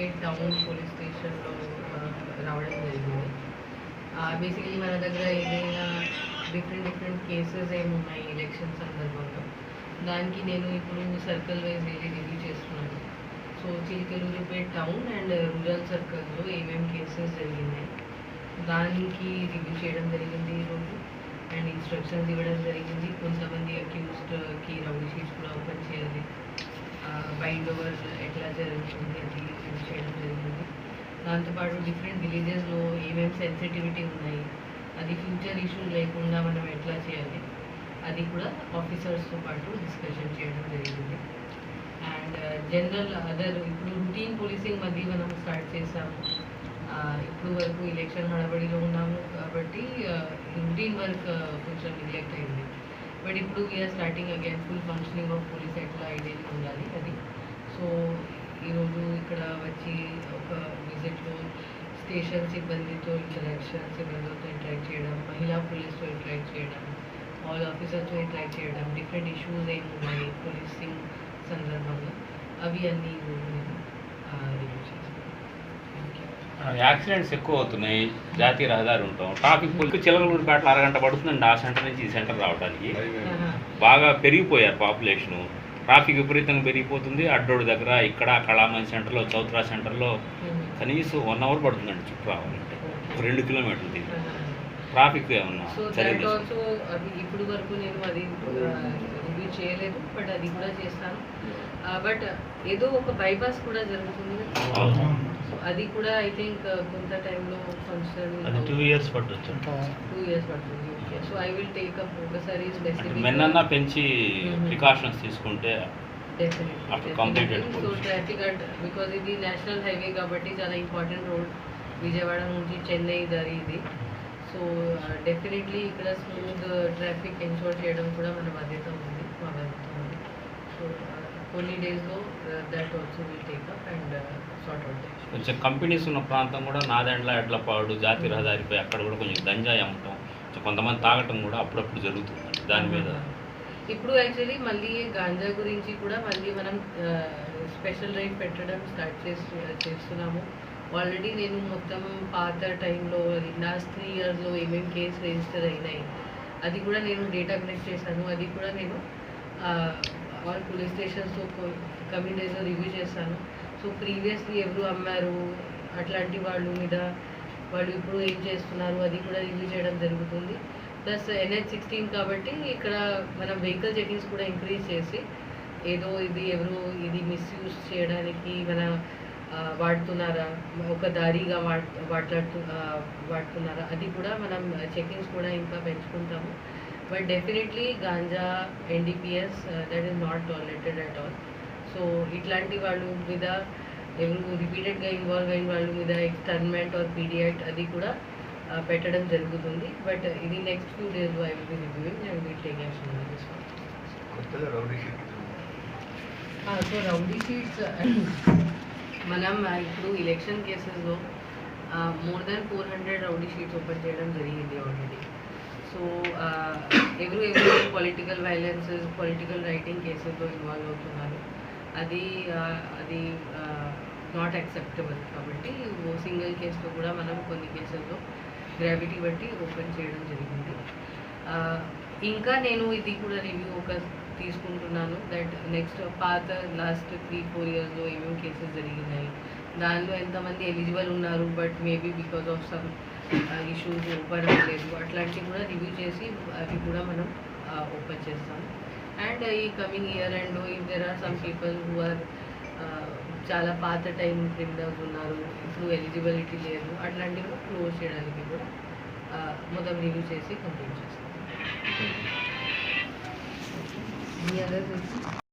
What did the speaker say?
Suryapet town police స్టేషన్లో రావడం జరిగింది. బేసికలీ మన దగ్గర ఏదైనా డిఫరెంట్ డిఫరెంట్ కేసెస్ ఏమి ఉన్నాయి ఎలక్షన్ సందర్భంలో? దానికి నేను ఇప్పుడు సర్కిల్ వైజ్ వెళ్ళి రివ్యూ చేస్తున్నాను. So Chilakaluripet town and rural సర్కిల్లో ఏమేమి కేసెస్ జరిగినాయి? దానికి రివ్యూ చేయడం జరిగింది ఈరోజు అండ్ ఇన్స్ట్రక్షన్స్ ఇవ్వడం జరిగింది. కొంతమంది అక్యూస్డ్కి uh, రౌడీ షీట్స్ కూడా ఓపెన్ చేయాలి. బైండ్ ఓవర్ ఎట్లా జరుగుతుంది అది చేయడం జరిగింది. దాంతోపాటు డిఫరెంట్ విలేజెస్లో ఏమేమి సెన్సిటివిటీ ఉన్నాయి అది ఫ్యూచర్ ఇష్యూ లేకుండా మనం ఎట్లా చేయాలి అది కూడా ఆఫీసర్స్తో పాటు డిస్కషన్ చేయడం జరిగింది. అండ్ జనరల్ అదర్ ఇప్పుడు రూటీన్ పోలీసింగ్ మధ్య మనం స్టార్ట్ చేసాము. ఇప్పుడు వరకు ఎలక్షన్ హడబడిలో ఉన్నాము కాబట్టి రూటీన్ వర్క్ కొంచెం నెగ్లెక్ట్ అయింది. బట్ ఇప్పుడు we are starting again full functioning of police ఎట్లా ఐడియా ఉండాలి అది సో ఈరోజు ఇక్కడ వచ్చి ఒక విజిట్లో స్టేషన్ సిబ్బందితో ఇంటరాక్షన్ సిబ్బందితో ఇంటరాక్ట్ చేయడం మహిళా పోలీస్తో ఇంటరాక్ట్ చేయడం ఆల్ ఆఫీసర్తో ఇంటరాక్ట్ చేయడం డిఫరెంట్ ఇష్యూస్ ఏమి ఉన్నాయి పోలీసింగ్ సందర్భంగా అవి అన్నీ యాక్సిడెంట్స్ ఎక్కువ అవుతున్నాయి జాతీయ రహదారి ఉంటాం. ట్రాఫిక్ పోలీసు చిలకలూరిపేటలో అరగంట పడుతుందండి ఆ సెంటర్ నుంచి ఈ సెంటర్ రావడానికి. బాగా పెరిగిపోయారు పాపులేషను. ట్రాఫిక్ విపరీతంగా పెరిగిపోతుంది. అడ్డోడు దగ్గర ఇక్కడ కళామంది సెంటర్లో చౌత్రా సెంటర్లో కనీసం వన్ అవర్ పడుతుందండి చుట్టూ రావాలంటే. రెండు కిలోమీటర్లు ట్రాఫిక్ ఏమన్నా చర్యలు ఇప్పుడు వరకు నేను అది రివ్యూ చేయలేదు బట్ అది కూడా చేస్తాను. బట్ ఏదో ఒక బైపాస్ కూడా జరుగుతుంది. అది కూడా ఐ థింక్ కొంత టైంలో ఫంక్షన్ అది టూ ఇయర్స్ పట్టొచ్చు. టూ ఇయర్స్ పడుతుంది okay so I will take up ఒకసారి అంటే మెన్నన్నా పెంచి. ప్రికాషన్స్ తీసుకుంటే After completed so. Traffic because ఇది నేషనల్ హైవే కాబట్టి చాలా ఇంపార్టెంట్ రోడ్ విజయవాడ నుంచి చెన్నై దారి ఇది. సో డెఫినెట్లీ ఇక్కడ స్మూత్ ట్రాఫిక్ ఎన్షోర్ చేయడం కూడా మన బాధ్యత ఉంది మా బాధ్యత ఉంది. సో సార్ట్ అవుట్ కొంచెం కంపెనీస్ ఉన్న ప్రాంతం కూడా నాదెండ్ల ఎడ్లపాడు జాతీయ రహదారిపై అక్కడ కూడా కొంచెం గంజాయి అమ్మటం కొంతమంది తాగటం కూడా అప్పుడప్పుడు జరుగుతుంది దాని మీద. ఇప్పుడు యాక్చువల్లీ మళ్ళీ గాంజా గురించి కూడా మళ్ళీ మనం స్పెషల్ రైడ్ పెట్టడం స్టార్ట్ చేస్తు చేస్తున్నాము. ఆల్రెడీ నేను మొత్తం పాత టైంలో లాస్ట్ త్రీ ఇయర్స్లో ఏమేమి కేసు రిజిస్టర్ అయినాయి అది కూడా నేను డేటా కలెక్ట్ చేశాను. అది కూడా నేను ఆల్ పోలీస్ స్టేషన్స్తో కమింగ్ డేస్లో రివ్యూ చేస్తాను సో ప్రీవియస్లీ ఎవరు అమ్మారు అట్లాంటి వాళ్ళు మీద వాళ్ళు ఇప్పుడు ఏం చేస్తున్నారు అది కూడా రివ్యూ చేయడం జరుగుతుంది. ప్లస్ ఎన్హెచ్ సిక్స్టీన్ కాబట్టి ఇక్కడ మనం వెహికల్ చెకింగ్స్ కూడా ఇంక్రీజ్ చేసి ఏదో ఇది ఎవరు ఇది మిస్యూజ్ చేయడానికి మన వాడుతున్నారా ఒక దారిగా వాడ్ వాట్లాడుతు వాడుతున్నారా అది కూడా మనం చెకింగ్స్ కూడా ఇంకా పెంచుకుంటాము. But definitely ganja NDPS that is not tolerated at all so ఇట్లాంటి వాళ్ళు మీద ఎవరు రిపీటెడ్గా ఇన్వాల్వ్ అయిన వాళ్ళ మీద ఎక్స్టర్న్మెంట్ ఆర్ పీడియట్ అది కూడా పెట్టడం జరుగుతుంది. బట్ ఇది నెక్స్ట్ ఫ్యూ డేస్లో I will be reviewing and will take action on this so rowdy sheets మనం ఇప్పుడు ఎలక్షన్ కేసెస్లో more than four hundred rowdy sheets open చేయడం జరిగింది ఆల్రెడీ సో ఎవరు ఎవరు పొలిటికల్ వైలెన్సెస్ పొలిటికల్ రైటింగ్ కేసెస్లో ఇన్వాల్వ్ అవుతున్నారు. అది అది నాట్ యాక్సెప్టబుల్ కాబట్టి సింగిల్ కేసులో కూడా మనం కొన్ని కేసుల్లో గ్రావిటీ బట్టి ఓపెన్ చేయడం జరిగింది. ఇంకా నేను ఇది కూడా రివ్యూ ఒక తీసుకుంటున్నాను దట్ నెక్స్ట్ పాత లాస్ట్ త్రీ ఫోర్ ఇయర్స్లో ఏమేమి కేసెస్ జరిగినాయి దానిలో ఎంతమంది ఎలిజిబుల్ ఉన్నారు but maybe because of some issues open అవ్వలేదు అట్లాంటివి కూడా రివ్యూ చేసి అవి కూడా మనం uh, ఓపెన్ చేస్తాం. అండ్ uh, ఈ coming year and if there are some people who are చాలా పాత టైం క్రిమినల్స్ ఉన్నారు ఇప్పుడు ఎలిజిబిలిటీ లేదు అట్లాంటివి కూడా క్లోజ్ చేయడానికి కూడా uh, మొత్తం రివ్యూ చేసి కంప్లీట్ చేస్తాం. మీ అదర్